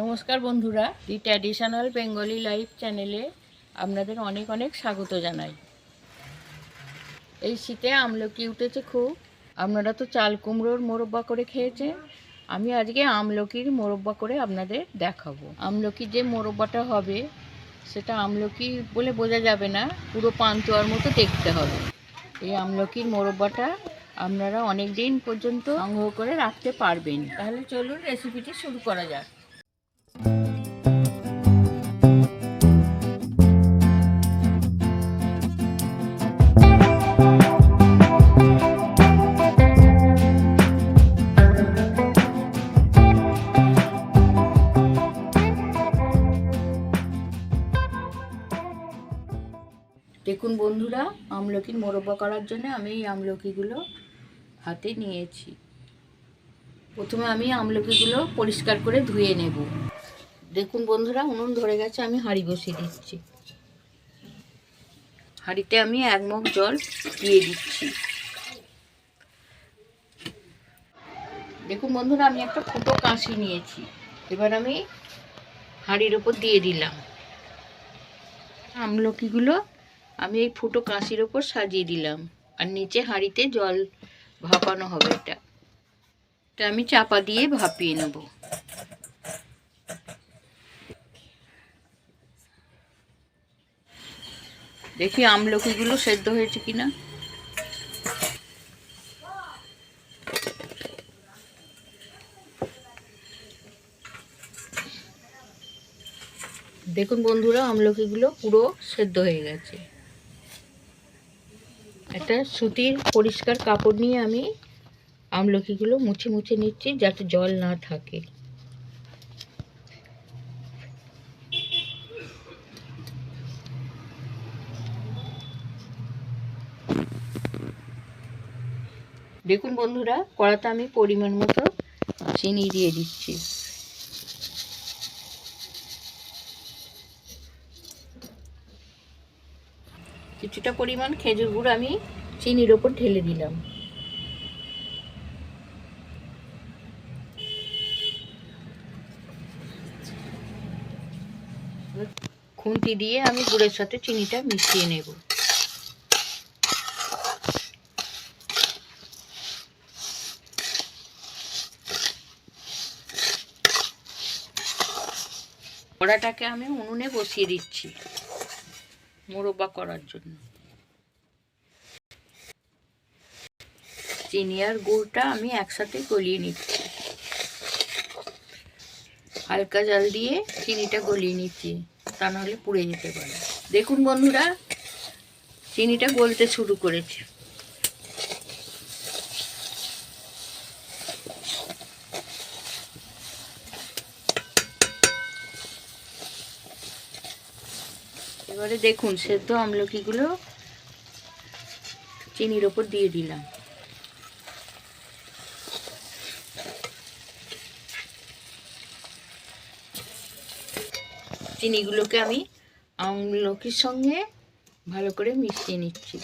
নমস্কার বন্ধুরা, দি traditional Bengali life চ্যানেলে আপনাদের অনেক অনেক স্বাগত জানাই। এই শীতে আমলকি উঠেছে খুব। আপনারা তো চাল কুমড়োর মোরব্বা করে খেয়েছেন। আমি আজকে আমলকির মোরব্বা করে আপনাদের দেখাবো। আমলকির যে মোরব্বাটা হবে, সেটা আমলকি বলে বোঝা যাবে না, পুরো পান্তুয়ার মতো দেখতে হবে। এই আমলকির মোরব্বাটা আপনারা অনেক দিন পর্যন্ত সংগ্রহ করে রাখতে পারবেন। তাহলে চলুন রেসিপিটি শুরু করা যাক। দেখুন বন্ধুরা, আমলকির মোরব্বা করার জন্য আমি এই আমলকিগুলো হাতে নিয়েছি। প্রথমে আমি আমলকিগুলো পরিষ্কার করে ধুয়ে নেব। দেখুন বন্ধুরা, উনুন ধরে গেছে, আমি হাঁড়ি বসিয়ে দিচ্ছি। হাঁড়িতে আমি এক মগ জল দিয়ে দিচ্ছি। দেখুন বন্ধুরা, আমি একটা ফুটো কাঁচি নিয়েছি। এবার আমি হাঁড়ির ওপর দিয়ে দিলাম। আমলকিগুলো আমি এই ফুটো কাঁচির ওপর সাজিয়ে দিলাম। আর নিচে হাঁড়িতে জল ভাপানো হবে এটা। এটা আমি চাপা দিয়ে ভাপিয়ে নেব। দেখি আমলকিগুলো সেদ্ধ হয়েছে কিনা। দেখুন বন্ধুরা, আমলকিগুলো পুরো সেদ্ধ হয়ে গেছে। একটা সুতির পরিষ্কার কাপড় নিয়ে আমি আমলকিগুলো মুছে মুছে নিচ্ছি যাতে জল না থাকে। দেখুন বন্ধুরা, কড়াতে আমি পরিমাণ মতো চিনি দিয়ে দিচ্ছি। কিছুটা পরিমাণ খেজুর গুড় আমি চিনির ওপর ঢেলে দিলাম। খুন্তি দিয়ে আমি গুড়ের সাথে চিনিটা মিশিয়ে নেব। কড়াটাকে আমি উনুনে বসিয়ে দিচ্ছি। মোরব্বা করার জন্য। চিনি আর গুড়টা আমি একসাথে গলিয়ে নিচ্ছি। হালকা জল দিয়ে চিনিটা গলিয়ে নিচ্ছি, তা নাহলে পুড়ে যেতে পারে। দেখুন বন্ধুরা, চিনিটা গলতে শুরু করেছে। এবারে দেখুন, সেদ্ধ আমলকিগুলো চিনির ওপর দিয়ে দিলাম। চিনিগুলোকে আমি আমলকির সঙ্গে ভালো করে মিশিয়ে নিচ্ছি।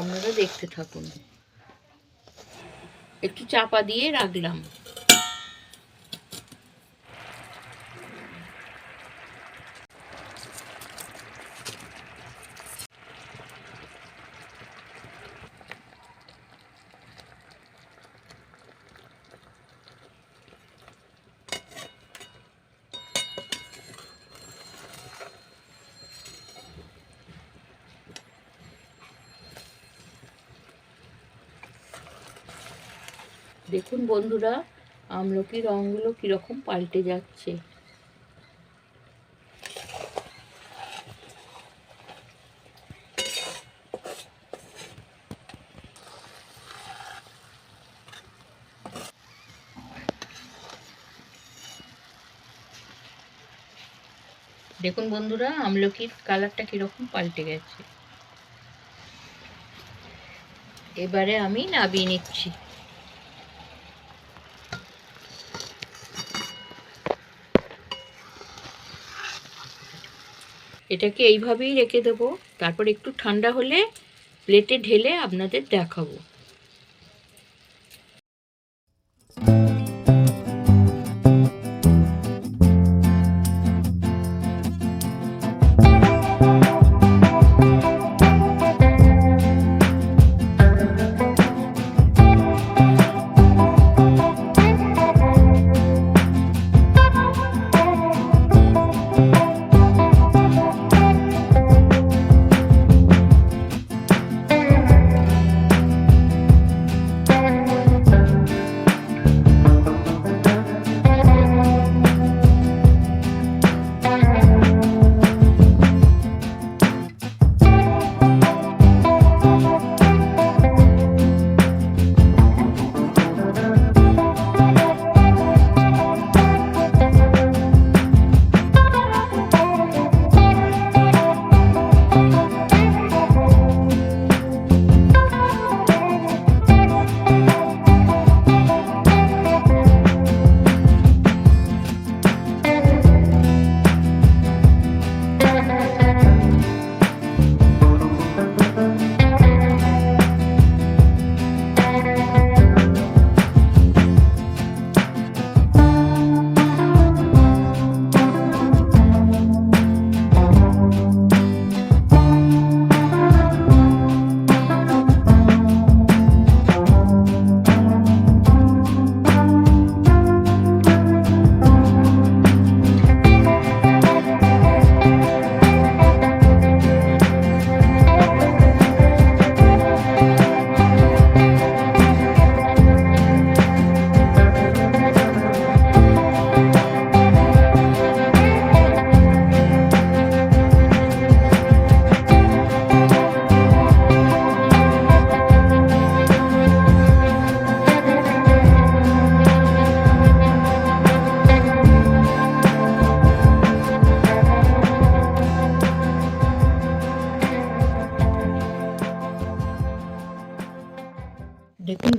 আপনারা দেখতে থাকুন। একটু চাপা দিয়ে রাখলাম। দেখুন বন্ধুরা আমলকি রঙগুলো কীরকম পাল্টে যাচ্ছে। দেখুন বন্ধুরা, আমলকির কালারটা কীরকম পাল্টে গেছে। এবারে আমি নাবিয়ে নিচ্ছি। এটাকে এইভাবেই রেখে দেবো। তারপর একটু ঠান্ডা হলে প্লেটে ঢেলে আপনাদের দেখাবো।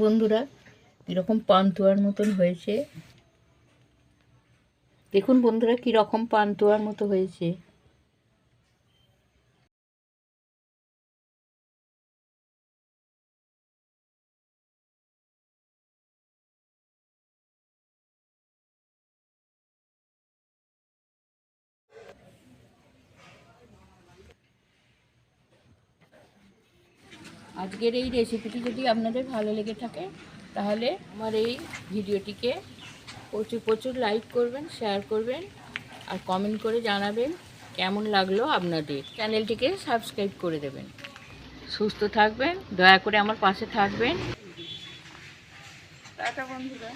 বন্ধুরা এরকম পান্তুয়ার মতন হয়েছে। দেখুন বন্ধুরা কীরকম পান্তুয়ার মতো হয়েছে। আজকের এই রেসিপিটি যদি আপনাদের ভালো লেগে থাকে, তাহলে আমার এই ভিডিওটিকে প্রচুর প্রচুর লাইক করবেন শেয়ার করবেন, আর কমেন্ট করে জানাবেন কেমন লাগল আপনাদের। চ্যানেলটিকে সাবস্ক্রাইব করে দেবেন। সুস্থ থাকবেন, দয়া করে আমার পাশে থাকবেন। টাটা বন্ধুরা।